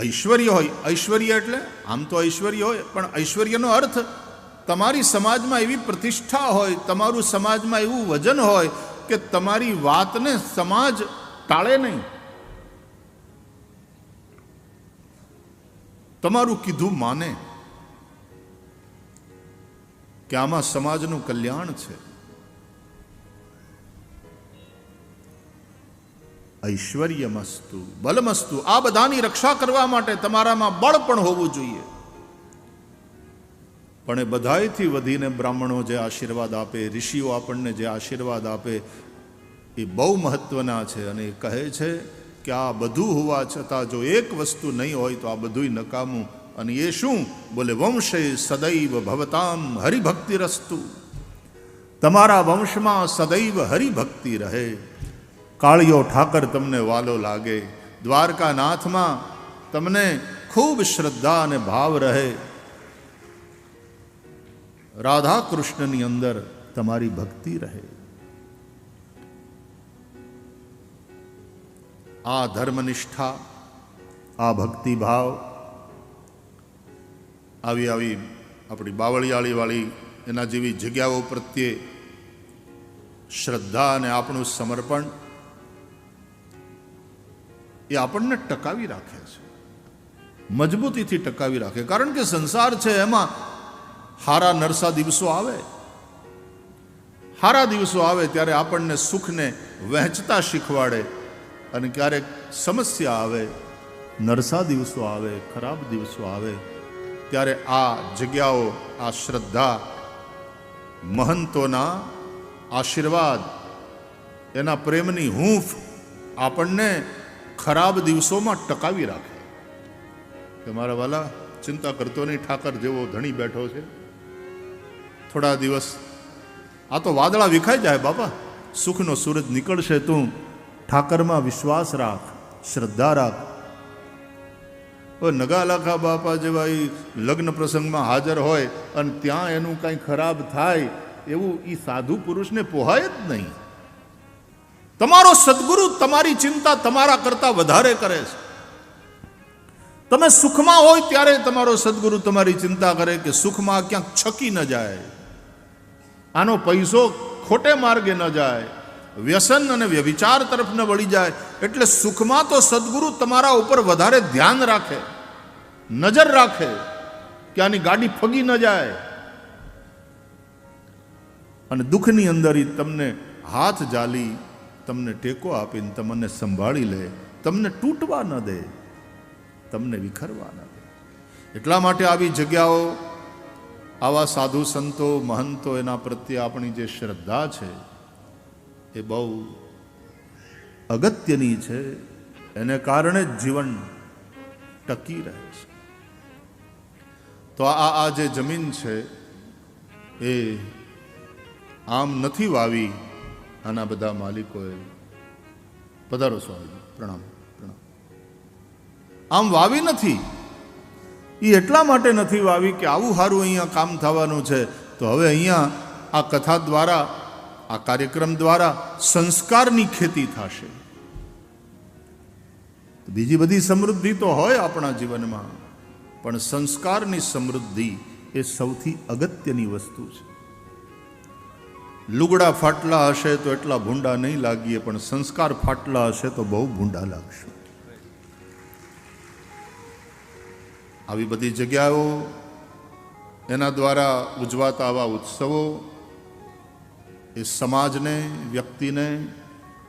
ઐશ્વર્ય હોય. ઐશ્વર્ય એટલે આમ તો ઐશ્વર્ય હોય, પણ ઐશ્વર્યનો અર્થ તમારી સમાજમાં એવી પ્રતિષ્ઠા હોય, તમારું સમાજમાં એવું વજન હોય કે તમારી વાતને સમાજ ટાળે નહીં. તમારું કીધું માને કે આમાં સમાજનું કલ્યાણ છે. ઐશ્વર્યમસ્તુ, બલમસ્તુ, આ બધાની રક્ષા કરવા માટે તમારામાં બળ પણ હોવું જોઈએ. પણ એ બધાયથી વધીને બ્રાહ્મણો જે આશીર્વાદ આપે, ઋષિઓ આપણને જે આશીર્વાદ આપે, એ બહુ મહત્વના છે અને એ કહે છે કે આ બધું હોવા છતાં જો એક વસ્તુ નહીં હોય તો આ બધુંય નકામું અને એ શું? બોલે, વંશે સદૈવ ભવતામ હરિભક્તિ રસ્તુ તમારા વંશમાં સદૈવ હરિભક્તિ રહે. કાળિયો ઠાકર તમને વાલો લાગે. દ્વારકાનાથમાં તમને ખૂબ શ્રદ્ધા અને ભાવ રહે. રાધા કૃષ્ણની અંદર તમારી ભક્તિ રહે. આ ધર્મનિષ્ઠા, આ ભક્તિભાવ, આવી આવી આપણી બાવળિયાળીવાળી એના જેવી જગ્યાઓ પ્રત્યે શ્રદ્ધા અને આપણું સમર્પણ એ આપણને ટકાવી રાખે છે. મજબૂતીથી ટકાવી રાખે. કારણ કે સંસાર છે એમાં હારા નરસા દિવસો આવે. હારા દિવસો આવે ત્યારે આપણને સુખને વહેંચતા શીખવાડે અને ક્યારેક સમસ્યા આવે, નરસા દિવસો આવે, ખરાબ દિવસો આવે, ત્યારે આ જગ્યાઓ, આ શ્રદ્ધા, મહંતોના આશીર્વાદ, એના પ્રેમની હૂંફ આપણને ખરાબ દિવસોમાં ટકાવી રાખે. કે મારા વાલા, ચિંતા કરતો નહીં, ઠાકર જેવો ધણી બેઠો છે. થોડા દિવસ, આ તો વાદળા વિખાઈ જાય બાપા. સુખનો સૂરજ નીકળશે તું. ઠાકરમાં વિશ્વાસ રાખ, શ્રદ્ધા રાખ. નગા નગાલાખા બાપા જેવા એ લગ્ન પ્રસંગમાં હાજર હોય અને ત્યાં એનું કાંઈ ખરાબ થાય, એવું એ સાધુ પુરુષને પોહાય જ નહીં. તમારો સદગુરુ તમારી ચિંતા તમારા કરતા વધારે કરે છે. તમે સુખમાં હોય ત્યારે તમારો સદગુરુ તમારી ચિંતા કરે કે સુખમાં ક્યાંક છકી ન જાય. આનો પૈસો ખોટે માર્ગે ન જાય. વ્યસન અને વ્યભિચાર તરફ ન વળી જાય. એટલે સુખમાં તો સદગુરુ તમારા ઉપર વધારે ધ્યાન રાખે. નજર રાખે કે આની ગાડી ફગી ન જાય. અને દુઃખની અંદર તમને હાથ જાલી તમને ટેકો આપીને તમને સંભાળી લે, તમને તૂટવા ન દે, તમને વિખરવા ન દે. એટલા માટે આવી જગ્યાઓ, આવા સાધુ સંતો, મહંતો એના પ્રત્યે આપણી જે શ્રદ્ધા છે, એ બહુ અગત્યની છે. એને કારણે જ જીવન ટકી રહે છે. તો આ આ જે જમીન છે, એ આમ નથી વાવી આના બધા માલિકોએ પધારો સ્વામી પ્રણામ પ્રણામ. આમ વાવી નથી. એ એટલા માટે નથી વાવી કે આવું સારું અહીંયા કામ થવાનું છે. તો હવે અહીંયા આ કથા દ્વારા, આ કાર્યક્રમ દ્વારા સંસ્કારની ખેતી થશે. બીજી બધી સમૃદ્ધિ તો હોય આપણા જીવનમાં, પણ સંસ્કારની સમૃદ્ધિ એ સૌથી અગત્યની વસ્તુ છે. લુગડા ફાટલા હશે તો એટલા ભૂંડા નહીં લાગીએ, પણ સંસ્કાર ફાટલા હશે તો બહુ ભૂંડા લાગશે. આવી બધી જગ્યાઓ, એના દ્વારા ઉજવાતા આવા ઉત્સવો, એ સમાજને, વ્યક્તિને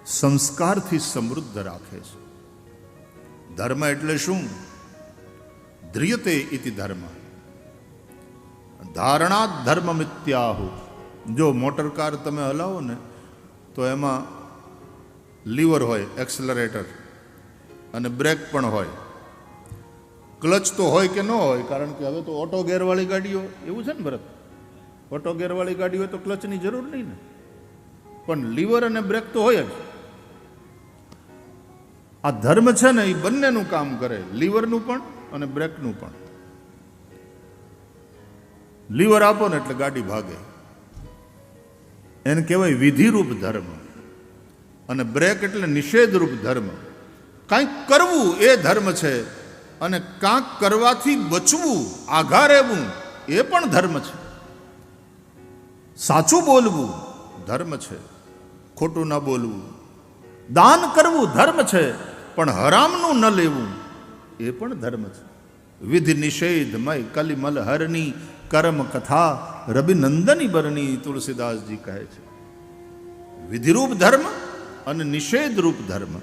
સંસ્કારથી સમૃદ્ધ રાખે છે. ધર્મ એટલે શું? ધ્રિયતે ઇતિ ધર્મ. ધારણા ધર્મ મિત્યાહુ જો મોટર કાર તમે હલાવો ને, તો એમાં લીવર હોય, એક્સલરેટર, અને બ્રેક પણ હોય. ક્લચ તો હોય કે ન હોય, કારણ કે હવે તો ઓટો ગેરવાળી ગાડીઓ, એવું છે ને ભરત? ઓટો ગેરવાળી ગાડી હોય તો ક્લચની જરૂર નહીં ને. પણ લીવર અને બ્રેક તો હોય જ. આ ધર્મ છે ને, એ બંનેનું કામ કરે. લીવરનું પણ અને બ્રેકનું પણ. લીવર આપો ને એટલે ગાડી ભાગે. એને કહેવાય વિધિરૂપ ધર્મ. અને બ્રેક એટલે નિષેધરૂપ ધર્મ. કાંઈક કરવું એ ધર્મ છે, અને કાંક કરવાથી બચવું આઘા રહેવું, એ પણ ધર્મ છે. સાચું બોલવું ધર્મ છે, ખોટું ન બોલવું. દાન કરવું ધર્મ છે, પણ હરામનું ન લેવું, એ પણ ધર્મ છે. વિધિ નિષેધમય કલિમલ હરની કર્મ કથા રવિનંદની બરણી તુલસીદાસજી કહે છે. વિધિરૂપ ધર્મ અને નિષેધરૂપ ધર્મ.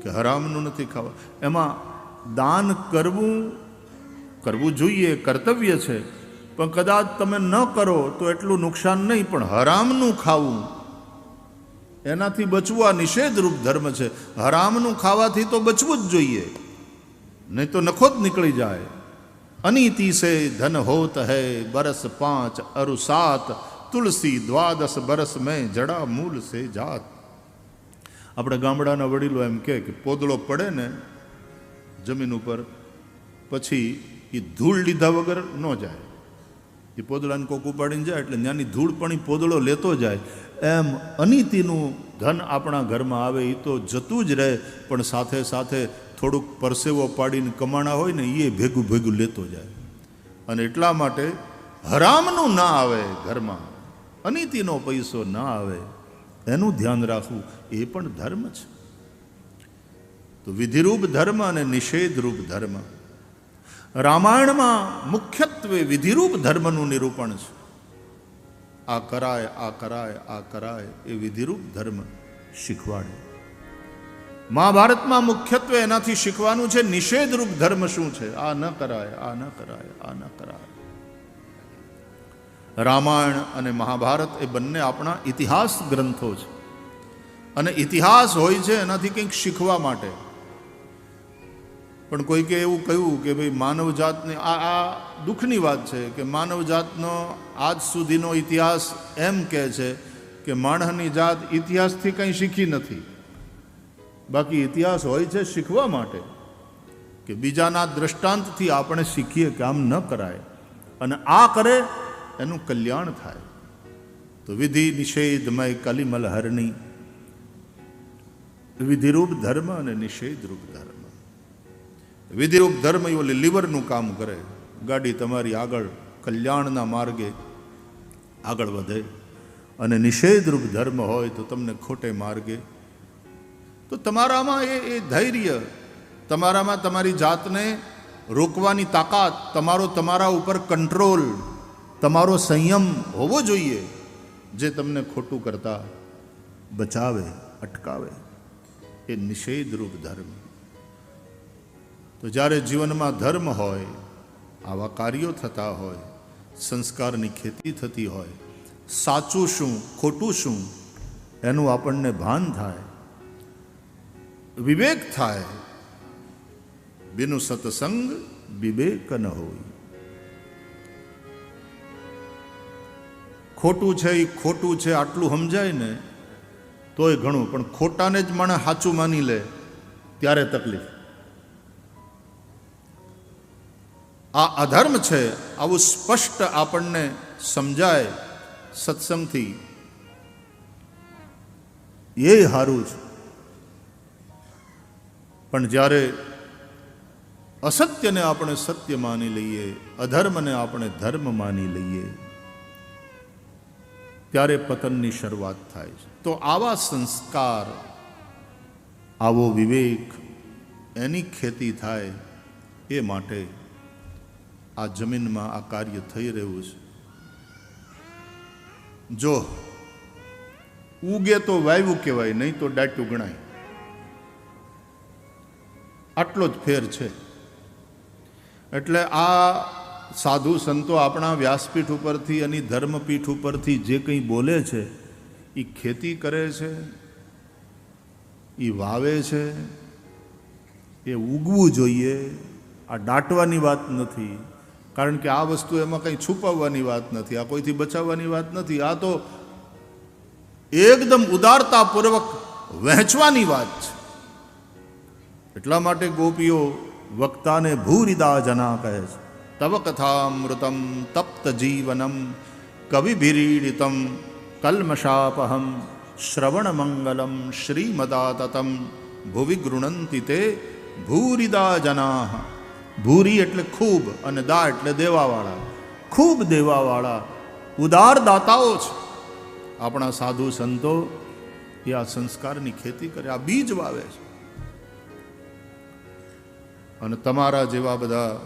કે હરામનું નથી ખાવા. એમાં દાન કરવું કરવું જોઈએ, કર્તવ્ય છે. પણ કદાચ તમે ન કરો તો એટલું નુકસાન નહીં, પણ હરામનું ખાવું એનાથી બચવું આ નિષેધરૂપ ધર્મ છે. હરામનું ખાવાથી તો બચવું જ જોઈએ. નહીં તો નખો જ નીકળી જાય. અનીતિ સે ધન હોત હૈ, બરસ પાંચ અરુ સાત, તુલસી દ્વાદશ બરસ મેં જડા મૂલ સે જાત. આપણે ગામડાના વડીલો એમ કહે કે પોદળો પડે ને જમીન ઉપર, પછી એ ધૂળ લીધા વગર ન જાય. એ પોદળાને કોક ઉપાડીને જાય એટલે ત્યાંની ધૂળ પણ એ પોદળો લેતો જાય. એમ અનીતિનું ધન આપણા ઘરમાં આવે એ તો જતું જ રહે, પણ સાથે સાથે થોડુંક પરસેવો પાડીને કમાણા હોય ને એ ભેગું ભેગું લેતો જાય. અને એટલા માટે હરામનું ના આવે ઘરમાં. અનીતિનો પૈસો ના આવે. એનું ધ્યાન રાખવું એ પણ ધર્મ છે. તો વિધિરૂપ ધર્મ અને નિષેધરૂપ ધર્મ. રામાયણમાં મુખ્યત્વે વિધિરૂપ ધર્મનું નિરૂપણ છે. આ કરાય આ કરાય આ કરાય એ વિધિરૂપ ધર્મ શીખવાડે. મહાભારતમાં મુખ્યત્વે એનાથી શીખવાનું છે નિષેધરૂપ ધર્મ શું છે? આ ન કરાય, આ ન કરાય, આ ન કરાય. રામાયણ અને મહાભારત એ બંને આપણા ઇતિહાસ ગ્રંથો છે. અને ઇતિહાસ હોય છે એનાથી કંઈક શીખવા માટે. પણ કોઈકે એવું કહ્યું કે ભાઈ માનવ જાતને આ આ દુઃખની વાત છે કે માનવ જાતનો આજ સુધીનો ઇતિહાસ એમ કહે છે કે માણસની જાત ઇતિહાસથી કંઈ શીખી નથી. બાકી ઇતિહાસ હોય છે શીખવા માટે કે બીજાના દ્રષ્ટાંતથી આપણે શીખીએ કે આમ ન કરાય. અને આ કરે એનું કલ્યાણ થાય. તો વિધિ નિષેધમય કલિમલ હરની વિધિરૂપ ધર્મ અને નિષેધરૂપ ધર્મ. વિધિરૂપ ધર્મ એ ઓલી લીવરનું કામ કરે. ગાડી તમારી આગળ કલ્યાણના માર્ગે આગળ વધે. અને નિષેધરૂપ ધર્મ હોય તો તમને ખોટે માર્ગે. તો તમારામાં એ એ ધૈર્ય, તમારામાં તમારી જાતને રોકવાની તાકાત, તમારો તમારા ઉપર કંટ્રોલ, તમારો સંયમ હોવો જોઈએ જે તમને ખોટું કરતા બચાવે, અટકાવે. એ નિષેધરૂપ ધર્મ. તો જ્યારે જીવનમાં ધર્મ હોય, આવા કાર્યો થતા હોય, સંસ્કારની ખેતી થતી હોય, સાચું શું, ખોટું શું, એનું આપણને ભાન થાય, વિવેક થાય, બિનુ સત્સંગ વિવેક ન હોય. ખોટું છે એ ખોટું છે, આટલું સમજાય ને, તોય ઘણું, પણ ખોટાને જ માણે સાચું માની લે, ત્યારે તકલીફ. આ અધર્મ છે, આવું સ્પષ્ટ આપણને સમજાય સત્સંગથી. એ સારું છે. પણ જ્યારે અસત્યને આપણે સત્ય માની લઈએ, અધર્મને આપણે ધર્મ માની લઈએ, ત્યારે પતનની શરૂઆત થાય છે. તો આવા સંસ્કાર, આવો વિવેક, એની ખેતી થાય એ માટે આ જમીનમાં આ કાર્ય થઈ રહ્યું છે. જો ઉગે તો વાયવું કહેવાય, નહીં તો ડાટ્યું ગણાય. આટલો જ ફેર છે. એટલે આ સાધુ સંતો આપણા વ્યાસપીઠ ઉપરથી અને ધર્મપીઠ ઉપરથી જે કંઈ બોલે છે, એ ખેતી કરે છે, એ વાવે છે, એ ઉગવું જોઈએ, આ દાટવાની વાત નથી. કારણ કે આ વસ્તુ એમાં કંઈ છુપાવવાની વાત નથી, આ કોઈથી બચાવવાની વાત નથી. આ તો એકદમ ઉદારતાપૂર્વક વહેંચવાની વાત છે. એટલા માટે ગોપીઓ વક્તાને ભૂરિદા જના કહે છે. તવ કથામૃતમ તપ્ત જીવનમ કવિભિરીડિતમ કલ્મષાપહમ શ્રવણમંગલમ શ્રીમદાતતમ ભુવિ ગૃણંતિ તે ભૂરિદા જનાહ ભૂરી એટલે ખૂબ અને દા એટલે દેવાવાળા. ખૂબ દેવાવાળા. ઉદાર દાતાઓ છે. આપણા સાધુ સંતો એ આ સંસ્કારની ખેતી કરે, આ બીજ વાવે છે. અને તમારા જેવા બધા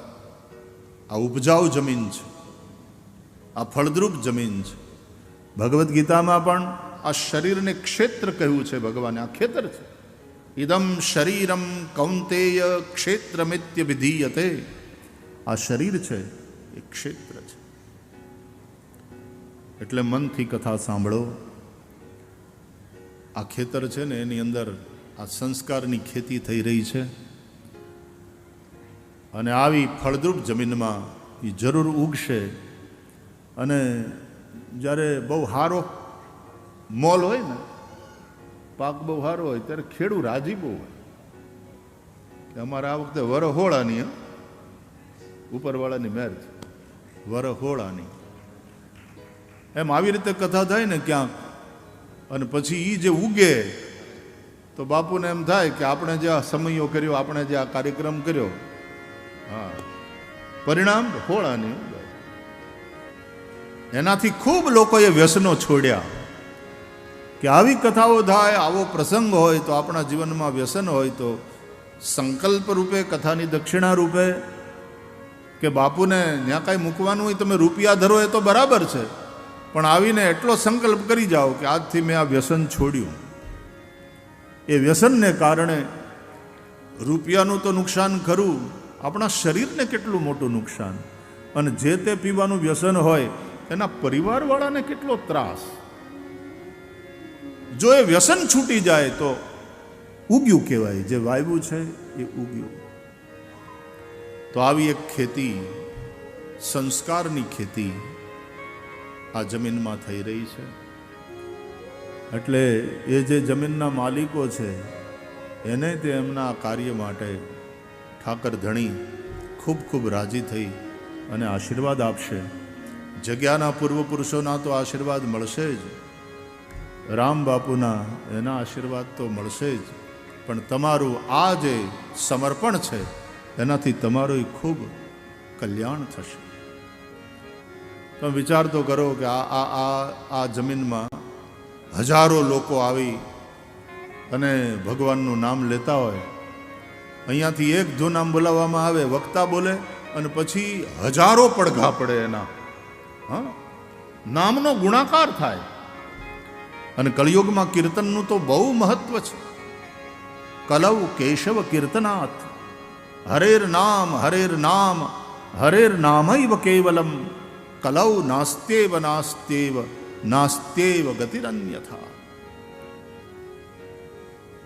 આ ઉપજાઉ જમીન છે, આ ફળદ્રુપ જમીન છે. ભગવદ્ ગીતામાં પણ આ શરીરને ક્ષેત્ર કહ્યું છે ભગવાને, આ ખેતર છે. ઇદમ શરીરમ કૌંતેય ક્ષેત્રમિત્ય વિધીયતે આ શરીર છે એ ક્ષેત્ર છે એટલે મનથી કથા સાંભળો આ ખેતર છે ને એની અંદર આ સંસ્કારની ખેતી થઈ રહી છે અને આવી ફળદ્રુપ જમીનમાં એ જરૂર ઉગશે અને જ્યારે બહુ સારો મોલ હોય ને પાક બહુ સારો હોય, ત્યારે ખેડૂ રાજી બહુ હોય. કે અમારે આ વખતે વર હોળાની હં? ઉપરવાળાની મેર છે. વર હોળાની એમ આવી રીતે કથા થાય ને ક્યાંક, અને પછી એ જે ઉગે, તો બાપુને એમ થાય કે આપણે જે આ સમયો કર્યો, આપણે જે આ કાર્યક્રમ કર્યો, હા. પરિણામ હોળાની એનાથી ખૂબ લોકોએ વ્યસનો છોડ્યા. કે આવી કથાઓ થાય, આવો પ્રસંગ હોય તો આપણા જીવનમાં વ્યસન હોય તો સંકલ્પ રૂપે, કથાની દક્ષિણા રૂપે કે બાપુને ત્યાં કાંઈ મૂકવાનું હોય, તમે રૂપિયા ધરો એ તો બરાબર છે. પણ આવીને એટલો સંકલ્પ કરી જાઓ કે આજથી મેં આ વ્યસન છોડ્યું. એ વ્યસનને કારણે રૂપિયાનું તો નુકસાન ખરું, આપણા શરીરને કેટલું મોટું નુકસાન. અને જે તે પીવાનું વ્યસન હોય, એના પરિવારવાળાને કેટલો ત્રાસ. જો એ વ્યસન છૂટી જાય તો ઉગ્યું કહેવાય, જે વાયવું છે એ ઉગ્યું. તો આવી એક ખેતી, સંસ્કારની ખેતી આ જમીનમાં થઈ રહી છે. એટલે એ જે જમીનના માલિકો છે, એને તે એમના કાર્ય માટે ઠાકર ધણી ખૂબ ખૂબ રાજી થઈ અને આશીર્વાદ આપશે. જગ્યાના પૂર્વ પુરુષોના તો આશીર્વાદ મળશે જ. રામ બાપુના એના આશીર્વાદ તો મળશે જ. પણ તમારું આ જે સમર્પણ છે, એનાથી તમારું ખૂબ કલ્યાણ થશે. તમે વિચાર તો કરો કે આ આ આ આ જમીનમાં હજારો લોકો આવી અને ભગવાનનું નામ લેતા હોય. અહીંયાથી એક જો નામ બોલાવવામાં આવે, વક્તા બોલે અને પછી હજારો પડઘા પડે એના. હા? નામનો ગુણાકાર થાય. અને કળિયુગમાં કીર્તનનું તો બહુ મહત્વ છે. કલવ કેશવ કીર્તનાથ. હરેર નામ હરેર નામ, હરેર નામૈવ કેવલમ. કલૌ નાસ્ત્યેવ નાસ્ત્યેવ નાસ્ત્યેવ ગતિરન્યથા.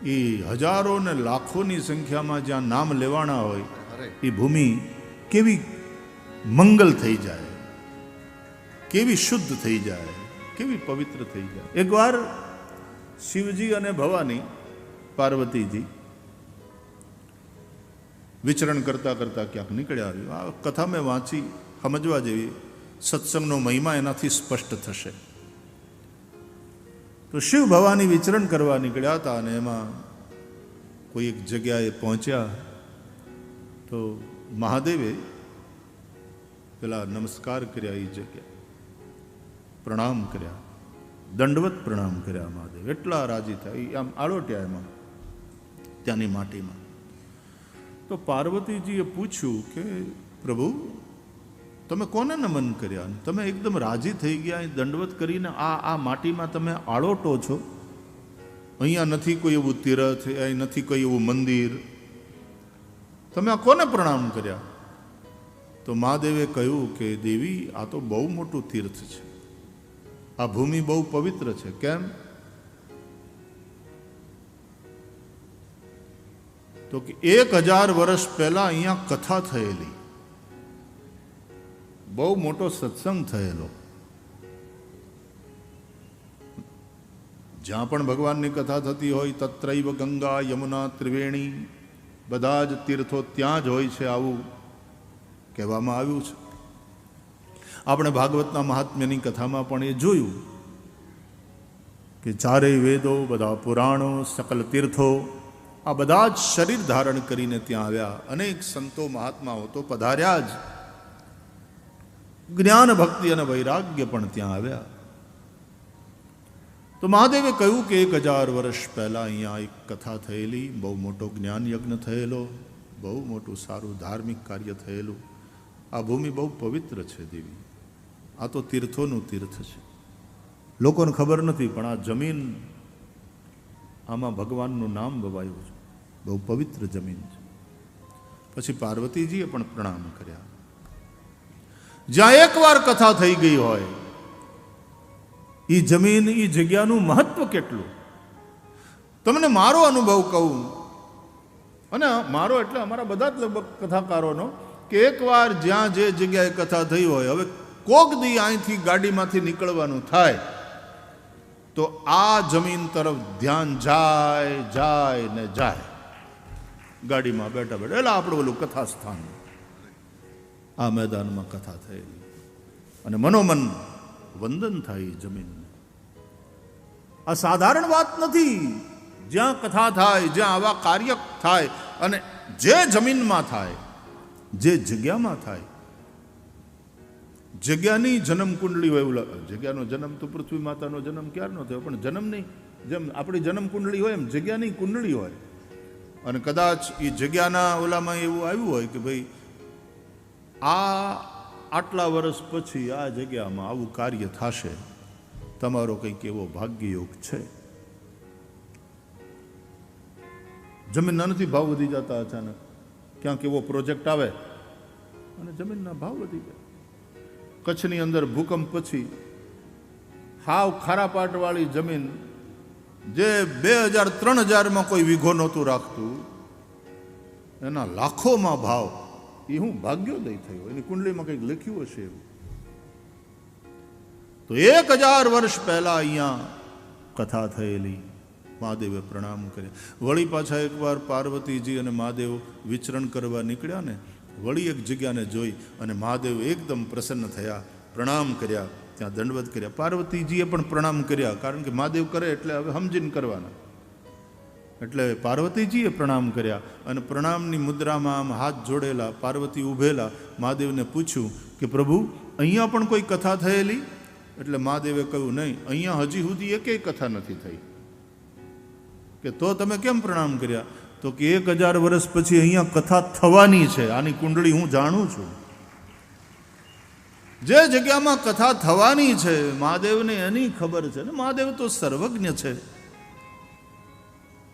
એ હજારો ને લાખોની સંખ્યામાં જ્યાં નામ લેવાના હોય, એ ભૂમિ કેવી મંગલ થઈ જાય, કેવી શુદ્ધ થઈ જાય. કેવી પવિત્ર થઈ જાય એકવાર શિવજી અને ભવાની પાર્વતીજી વિચરણ કરતા કરતા ક્યાંક નીકળ્યા, આવ્યું. આ કથા મેં વાંચી, સમજવા જેવી. સત્સંગનો મહિમા એનાથી સ્પષ્ટ થશે. તો શિવ ભવાની વિચરણ કરવા નીકળ્યા હતા અને એમાં કોઈ એક જગ્યાએ પહોંચ્યા તો મહાદેવે પેલા નમસ્કાર કર્યા એ જગ્યા પ્રણામ કર્યા. દંડવત પ્રણામ કર્યા મહાદેવ. એટલા રાજી થયા આમ આળોટ્યા એમાં, ત્યાંની માટીમાં. તો પાર્વતીજીએ પૂછ્યું કે, પ્રભુ, તમે કોને નમન કર્યા? તમે એકદમ રાજી થઈ ગયા દંડવત કરીને આ આ માટીમાં તમે આળોટો છો? અહીંયા નથી કોઈ એવું તીરથ, અહીં નથી કોઈ એવું મંદિર. તમે આ કોને પ્રણામ કર્યા? તો મહાદેવે કહ્યું કે, દેવી, આ તો બહુ મોટું તીર્થ છે. આ ભૂમિ બહુ પવિત્ર છે. કેમ? તો કે એક હજાર વર્ષ પહેલા અહીંયા કથા થયેલી. બહુ મોટો સત્સંગ થયેલો. જ્યાં પણ ભગવાનની કથા થતી હોય તત્રૈવ ગંગા યમુના ત્રિવેણી, બધા જ તીર્થો ત્યાં જ હોય છે આવું કહેવામાં આવ્યું છે. આપણે ભાગવતના મહાત્મ્યની કથામાં પણ એ જોયું કે ચારેય વેદો, બધા પુરાણો, સકલ તીર્થો, આ બધા જ શરીર ધારણ કરીને ત્યાં આવ્યા. અનેક સંતો મહાત્માઓ તો પધાર્યા જ. જ્ઞાન, ભક્તિ અને વૈરાગ્ય પણ ત્યાં આવ્યા. તો મહાદેવે કહ્યું કે એક હજાર વર્ષ પહેલાં અહીંયા એક કથા થયેલી, બહુ મોટો જ્ઞાન યજ્ઞ થયેલો, બહુ મોટું સારું ધાર્મિક કાર્ય થયેલું. આ ભૂમિ બહુ પવિત્ર છે દેવી. આ તો તીર્થોનું તીર્થ છે. લોકોને ખબર નથી, પણ આ જમીન, આમાં ભગવાનનું નામ વવાયું છે. બહુ પવિત્ર જમીન છે. પછી પાર્વતીજીએ પણ પ્રણામ કર્યા. જ્યાં એકવાર કથા થઈ ગઈ હોય એ જમીન એ જગ્યાનું મહત્વ કેટલું? તમને મારો અનુભવ કહું. અને મારો એટલે અમારા બધા જ લગભગ કથાકારોનો, કે એકવાર જ્યાં જે જગ્યાએ કથા થઈ હોય, હવે કોક દી અહીંથી ગાડીમાંથી નીકળવાનું થાય, તો આ જમીન તરફ ધ્યાન જાય જાય ને જાય. ગાડીમાં બેઠા બેઠા, એટલે આપણું ઓલું કથા સ્થાન આ મેદાનમાં કથા થયેલી. અને મનોમન વંદન થાય જમીનને. આ સાધારણ વાત નથી. જ્યાં કથા થાય, જ્યાં આવા કાર્ય થાય, અને જે જમીનમાં થાય, જે જગ્યામાં થાય જગ્યાની જન્મ કુંડળી હોય એવું જગ્યાનો જન્મ તો પૃથ્વી માતાનો જન્મ ક્યારનો થયો? પણ જન્મ નહીં. જેમ આપણી જન્મ કુંડળી હોય એમ જગ્યાની કુંડળી હોય. અને કદાચ એ જગ્યાના ઓલામાં એવું આવ્યું હોય કે ભાઈ આ આટલા વર્ષ પછી આ જગ્યામાં આવું કાર્ય થશે, તમારો કંઈક એવો ભાગ્યયોગ છે? જમીનના નથી ભાવ વધી જતા અચાનક. ક્યાંક એવો પ્રોજેક્ટ આવે અને જમીનના ભાવ વધી જાય. કચ્છની અંદર ભૂકંપ પછી હાવ ખારાપાટવાળી જમીન જે બે હજાર, ત્રણ હજારમાં કોઈ વીઘો નહોતું રાખતું, એના લાખોમાં ભાવ. એ હું ભાગ્યોદય થયો. એની કુંડલીમાં કંઈક લખ્યું હશે એવું તો એક હજાર વર્ષ પહેલા અહીંયા કથા થયેલી. મહાદેવે પ્રણામ કર્યા. વળી પાછા એકવાર પાર્વતીજી અને મહાદેવ વિચરણ કરવા નીકળ્યા ને વળી એક જગ્યાને જોઈ અને મહાદેવ એકદમ પ્રસન્ન થયા, પ્રણામ કર્યા, ત્યાં દંડવત કર્યા. પાર્વતીજીએ પણ પ્રણામ કર્યા, કારણ કે મહાદેવ કરે એટલે હવે સમજીને કરવાના. એટલે પાર્વતીજીએ પ્રણામ કર્યા અને પ્રણામની મુદ્રામાં આમ હાથ જોડેલા, પાર્વતી ઊભેલા મહાદેવને પૂછ્યું કે પ્રભુ, અહીંયા પણ કોઈ કથા થયેલી? એટલે મહાદેવે કહ્યું, નહીં, અહીંયા હજી સુધી એકેય કથા નથી થઈ. કે તો તમે કેમ પ્રણામ કર્યા? તો કે એક હજાર વર્ષ પછી અહીંયા કથા થવાની છે. આની કુંડળી હું જાણું છું. જે જગ્યામાં કથા થવાની છે, મહાદેવને એની ખબર છે ને મહાદેવ તો સર્વજ્ઞ છે.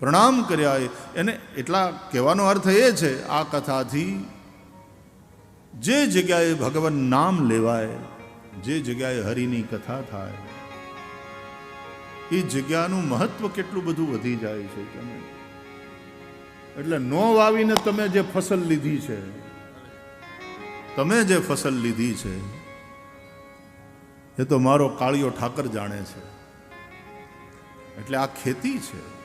પ્રણામ કર્યા એને એટલા કહેવાનો અર્થ એ છે, આ કથાથી જે જગ્યાએ ભગવાન નામ લેવાય, જે જગ્યાએ હરિની કથા થાય, એ જગ્યાનું મહત્વ કેટલું બધું વધી જાય છે તમે એટલે નો વાવીને તમે જે ફસલ લીધી છે, તમે જે ફસલ લીધી છે, એ તો મારો કાળિયો ઠાકર જાણે છે. એટલે આ ખેતી છે.